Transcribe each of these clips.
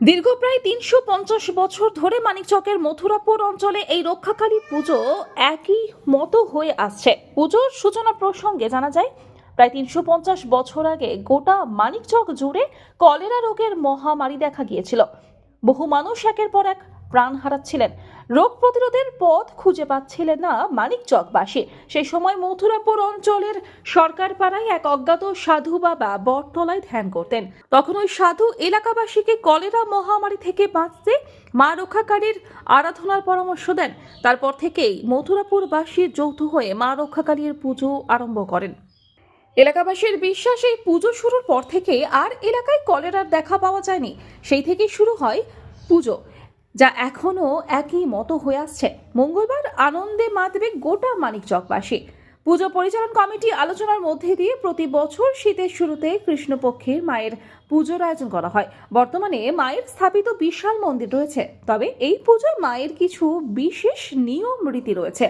দীর্ঘ প্রায় তিনশো পঞ্চাশ বছর ধরে মানিকচকের মথুরাপুর অঞ্চলে এই রক্ষাকালী পুজো একই মতো হয়ে আসছে। পুজোর সূচনা প্রসঙ্গে জানা যায়, প্রায় তিনশো পঞ্চাশ বছর আগে গোটা মানিকচক জুড়ে কলেরা রোগের মহামারী দেখা গিয়েছিল। বহু মানুষ একের পর এক প্রাণ হারাচ্ছিলেন। রোগ প্রতিরোধের পথ খুঁজে পাচ্ছিলেন না মানিকচকবাসী সেই সময় মথুরাপুর অঞ্চলের সরকার পাড়ায় এক অজ্ঞাত সাধু বাবা বটতলায় ধ্যান করতেন। তখন ওই সাধু এলাকাবাসীকে কলেরা মহামারী থেকে বাঁচতে মা রক্ষাকারীর আরাধনার পরামর্শ দেন। তারপর থেকেই মথুরাপুরবাসী যৌথ হয়ে মা রক্ষাকালীর পুজো আরম্ভ করেন। এলাকাবাসীর বিশ্বাস, এই পুজো শুরুর পর থেকে আর এলাকায় কলেরার দেখা পাওয়া যায়নি। সেই থেকেই শুরু হয় পুজো। যা এখনও একই মতো হয়ে আসছে। মঙ্গলবার আনন্দে মাতবে গোটা মানিকচকবাসী পুজো পরিচালন কমিটি আলোচনার মধ্যে দিয়ে প্রতি বছর শীতের শুরুতে কৃষ্ণপক্ষের মায়ের পুজোর আয়োজন করা হয়। বর্তমানে মায়ের স্থাপিত বিশাল মন্দির রয়েছে। তবে এই পুজোয় মায়ের কিছু বিশেষ নিয়ম রীতি রয়েছে।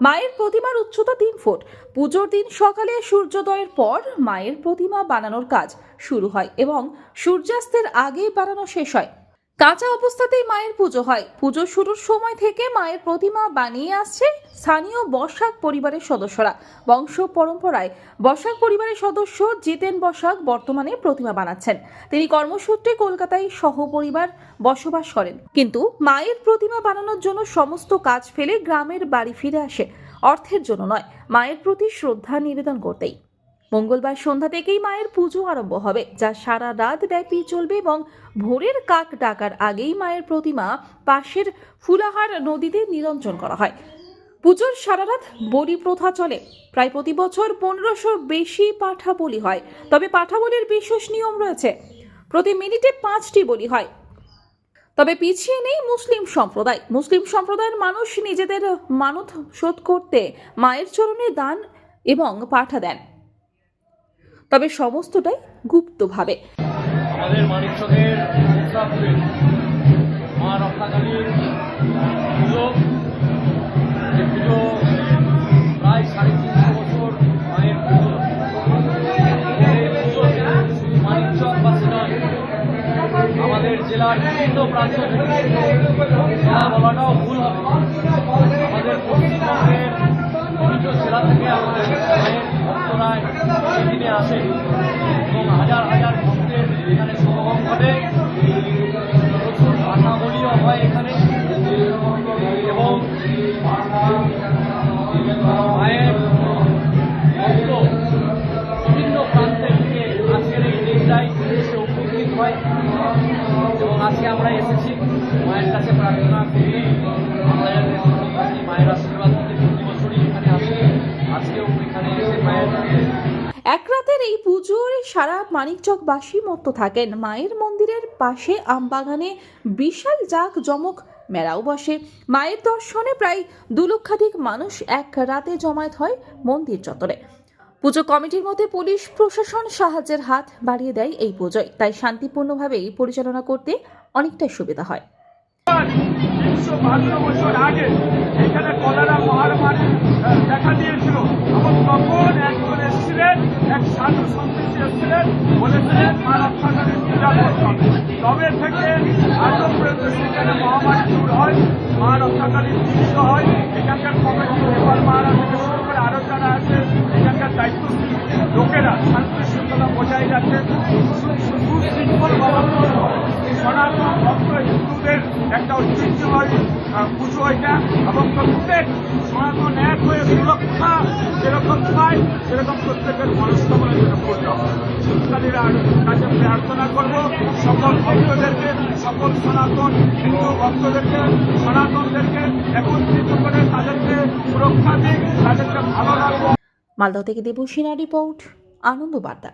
মায়ের প্রতিমার উচ্চতা তিন ফুট। পুজোর দিন সকালে সূর্যোদয়ের পর মায়ের প্রতিমা বানানোর কাজ শুরু হয় এবং সূর্যাস্তের আগেই বানানো শেষ হয়। কাঁচা অবস্থাতেই মায়ের পুজো হয়। পুজো শুরুর সময় থেকে মায়ের প্রতিমা বানিয়ে আসছে স্থানীয় বসাক পরিবারের সদস্যরা। বংশ পরম্পরায় বসাক পরিবারের সদস্য জিতেন বসাক বর্তমানে প্রতিমা বানাচ্ছেন। তিনি কর্মসূত্রে কলকাতায় সহপরিবার বসবাস করেন। কিন্তু মায়ের প্রতিমা বানানোর জন্য সমস্ত কাজ ফেলে গ্রামের বাড়ি ফিরে আসে। অর্থের জন্য নয়, মায়ের প্রতি শ্রদ্ধা নিবেদন করতেই। মঙ্গলবার সন্ধ্যা থেকেই মায়ের পুজো আরম্ভ হবে, যা সারা রাত ব্যাপী চলবে এবং ভোরের কাক ডাকার আগেই মায়ের প্রতিমা পাশের ফুলাহার নদীতে নিরঞ্জন করা হয়। পুজোর সারা রাত বলি প্রথা চলে। প্রায় প্রতি বছর পনেরোশোর বেশি পাঠা বলি হয়, তবে পাঠা বলির বিশেষ নিয়ম রয়েছে। প্রতি মিনিটে পাঁচটি বলি হয়। তবে পিছিয়ে নেই মুসলিম সম্প্রদায়। মুসলিম সম্প্রদায়ের মানুষ নিজেদের মানত শোধ করতে মায়ের চরণে দান এবং পাঠা দেন। তবে সমস্তটাই গুপ্তভাবে। আমাদের মা প্রায় সাড়ে তিনশো বছর মায়ের পুজো। আমাদের জেলার বিভিন্ন প্রান্ত থেকে আমাদের বিভিন্ন থেকে আমাদের ভক্তরা সেদিনে আসে এবং হাজার হাজার ভক্তের এখানে সমাগম ঘটে। প্রচুর ভাষাবলীও হয় এখানে। এবং মায়ের ভক্ত বিভিন্ন প্রান্তের থেকে আজকের এই হয়। এবং আজকে আমরা এসেছি। মায়ের কাছে প্রার্থনা করি। এক রাতের এই পুজোর সারা মানিকচকবাসী মত্ত থাকেন। মায়ের মন্দিরের পাশে আমবাগানে বিশাল জাক জমক মেলাও বসে। মায়ের দর্শনে প্রায় দু লক্ষাধিক মানুষ এক রাতে জমায়েত হয় মন্দির চত্বরে। পুজো কমিটির মধ্যে পুলিশ প্রশাসন সাহায্যের হাত বাড়িয়ে দেয় এই পুজোয় তাই শান্তিপূর্ণভাবেই পরিচালনা করতে অনেকটাই সুবিধা হয়। বছর আগে এখানে কলেরা মহামারী আহ, দেখা দিয়েছিল তবে থেকে আজও পর্যন্ত সেখানে মহামারী দূর হয় মা রক্ষাকালীন দৃশ্য হয়। এখানকার কমিটি নেপাল থেকে শুরু করে আরও যারা আছে, এখানকার দায়িত্বশীল লোকেরা শান্তি শৃঙ্খলা বজায় রাখে। সুশৃঙ্খল সনাতন ভক্ত হিন্দুদের একটা ঐতিহ্যবাহী পুজো এটা, এবং প্রত্যেক সনাতন এক হয়ে সুরক্ষা যেরকম পায় সেরকম প্রত্যেকের মনস্কামনা যেন পূর্ণ হয়। শিক্ষালীরা কাছে প্রার্থনা করব, সকল ভক্তদেরকে, সকল সনাতন হিন্দু ভক্তদেরকে, সনাতনদেরকে একত্রিত করে তাদেরকে সুরক্ষা দিক, তাদেরকে ভালো রাখব। মালদহ থেকে দেবসিনা রিপোর্ট আনন্দ বার্তা